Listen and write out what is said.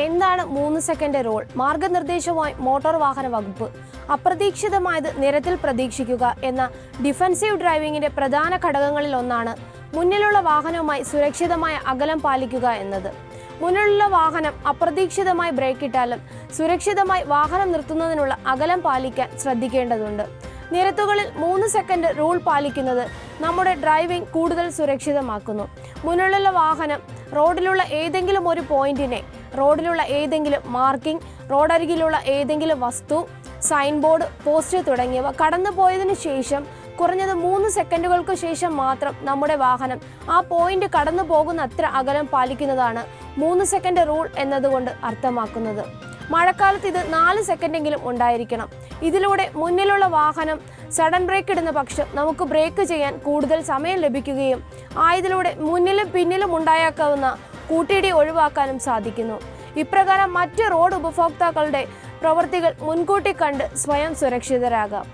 എന്താണ് മൂന്ന് second role മാർഗനിർദ്ദേശവുമായി motor വാഹന വകുപ്പ്. അപ്രതീക്ഷിതമായത് നിരത്തിൽ പ്രതീക്ഷിക്കുക എന്ന ഡിഫൻസീവ് ഡ്രൈവിംഗിന്റെ പ്രധാന ഘടകങ്ങളിൽ ഒന്നാണ് മുന്നിലുള്ള വാഹനവുമായി സുരക്ഷിതമായ അകലം പാലിക്കുക എന്നത്. മുന്നിലുള്ള വാഹനം അപ്രതീക്ഷിതമായി ബ്രേക്കിട്ടാലും സുരക്ഷിതമായി വാഹനം നിർത്തുന്നതിനുള്ള അകലം പാലിക്കാൻ ശ്രദ്ധിക്കേണ്ടതുണ്ട്. നിരത്തുകളിൽ മൂന്ന് സെക്കൻഡ് റൂൾ പാലിക്കുന്നത് നമ്മുടെ ഡ്രൈവിംഗ് കൂടുതൽ സുരക്ഷിതമാക്കുന്നു. മുന്നിലുള്ള വാഹനം റോഡിലുള്ള ഏതെങ്കിലും ഒരു പോയിന്റിനെ റോഡിലുള്ള ഏതെങ്കിലും മാർക്കിംഗ് റോഡരികിലുള്ള ഏതെങ്കിലും വസ്തു സൈൻ ബോർഡ് പോസ്റ്റ് തുടങ്ങിയവ കടന്നു പോയതിനു ശേഷം കുറഞ്ഞത് മൂന്ന് സെക്കൻഡുകൾക്ക് ശേഷം മാത്രം നമ്മുടെ വാഹനം ആ പോയിന്റ് കടന്നു പോകുന്ന അത്ര അകലം പാലിക്കുന്നതാണ് മൂന്ന് സെക്കൻഡ് റൂൾ എന്നതുകൊണ്ട് അർത്ഥമാക്കുന്നത്. മഴക്കാലത്ത് ഇത് നാല് സെക്കൻഡെങ്കിലും ഉണ്ടായിരിക്കണം. ഇതിലൂടെ മുന്നിലുള്ള വാഹനം സഡൻ ബ്രേക്ക് ഇടുന്ന പക്ഷം നമുക്ക് ബ്രേക്ക് ചെയ്യാൻ കൂടുതൽ സമയം ലഭിക്കുകയും ആയതിലൂടെ മുന്നിലും പിന്നിലും ഉണ്ടായേക്കാവുന്ന കൂട്ടിയിടി ഒഴിവാക്കാനും സാധിക്കുന്നു. ഇപ്രകാരം മറ്റ് റോഡ് ഉപഭോക്താക്കളുടെ പ്രവൃത്തികൾ മുൻകൂട്ടി കണ്ട് സ്വയം സുരക്ഷിതരാകാം.